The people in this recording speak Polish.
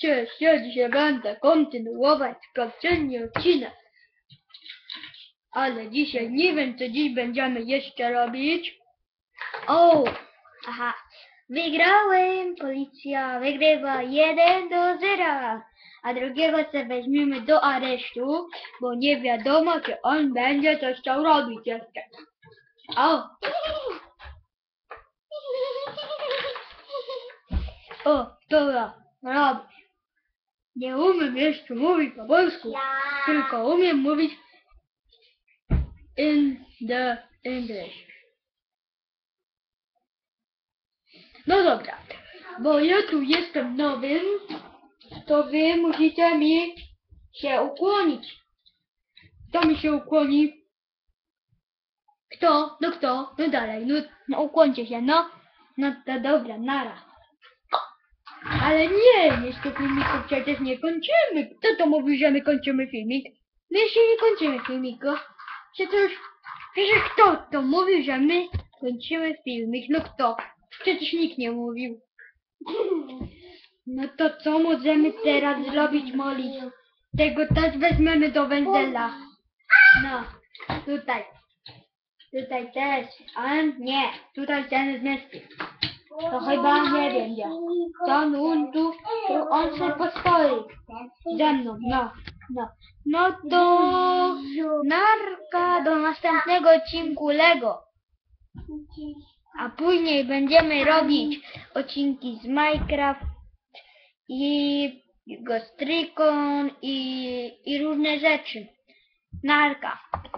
Cześć, ja dzisiaj będę kontynuować poprzedni odcinek. Ale dzisiaj nie wiem, co dziś będziemy jeszcze robić. O, aha. Wygrałem, policja wygrywa 1 do 0. A drugiego se weźmiemy do aresztu. Bo nie wiadomo, czy on będzie coś chciał robić jeszcze. O! O, dobra, robisz. Nie umiem jeszcze mówić po polsku, tylko umiem mówić in the English. No dobra, bo ja tu jestem nowym, to wy musicie mi się ukłonić. Kto mi się ukłoni? Kto? No kto? No dalej, no, no ukłońcie się, no. No to dobra, nara. Ale nie, jeszcze filmiku przecież nie kończymy. Kto to mówił, że my kończymy filmik? My jeszcze nie kończymy filmiku. Przecież, przecież kto to mówił, że my kończymy filmik? No kto? Przecież nikt nie mówił. No to co możemy teraz zrobić, Molly? Tego też weźmiemy do węzela. No, tutaj. Tutaj też. A nie, tutaj ten zmieści. To chyba nie wiem on tu, tu on się postoi. Ze mną, no, no. No to narka do następnego odcinku Lego. A później będziemy robić odcinki z Minecraft i Ghost Recon i, i różne rzeczy. Narka.